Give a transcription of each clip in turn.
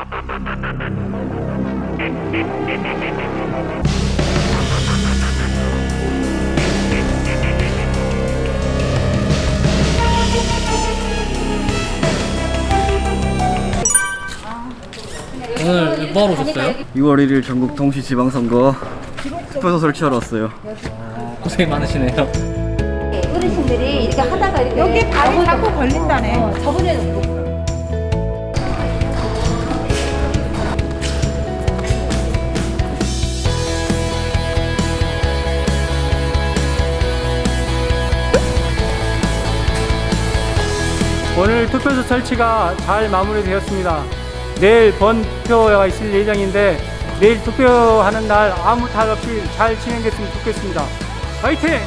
오늘 뭐 하러 오셨어요? 6월 1일 전국 동시 지방선거 투표소 설치하러 왔어요. 고생 많으시네요. 어르신들이 이렇게 하다가 이렇게 여기 발이 자꾸 걸린다네. 오늘 투표소 설치가 잘 마무리되었습니다. 내일 번투표가 있을 예정인데 내일 투표하는 날 아무 탈 없이 잘 진행됐으면 좋겠습니다. 화이팅!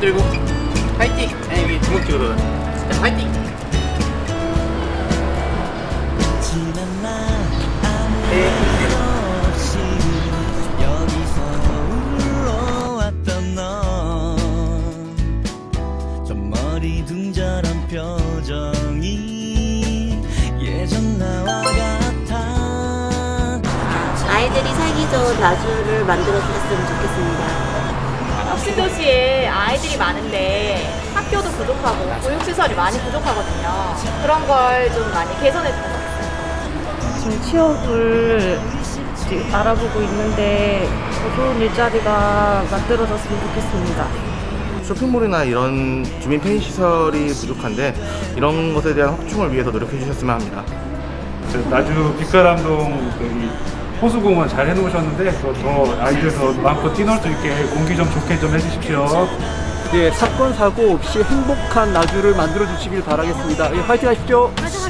들고 파이팅! 아니 이게 주먹식으로 진짜 파이팅! 아 아이들이 살기 좋은 나주를 만들어 주셨으면 좋겠습니다. 혁신도시에 아이들이 많은데 학교도 부족하고 보육시설이 많이 부족하거든요. 그런 걸 좀 많이 개선해 같아요. 지금 취업을 지금 알아보고 있는데 더 좋은 일자리가 만들어졌으면 좋겠습니다. 쇼핑몰이나 이런 주민 편의 시설이 부족한데 이런 것에 대한 확충을 위해서 노력해 주셨으면 합니다. 저 나주 빛가람동 여기 호수공원 잘 해놓으셨는데 그거 더 아이들 더 마음껏 뛰놀 수 있게 공기 좀 좋게 좀 해주십시오. 예, 사건 사고 없이 행복한 나주를 만들어 주시길 바라겠습니다. 예, 화이팅 하십시오. 맞아,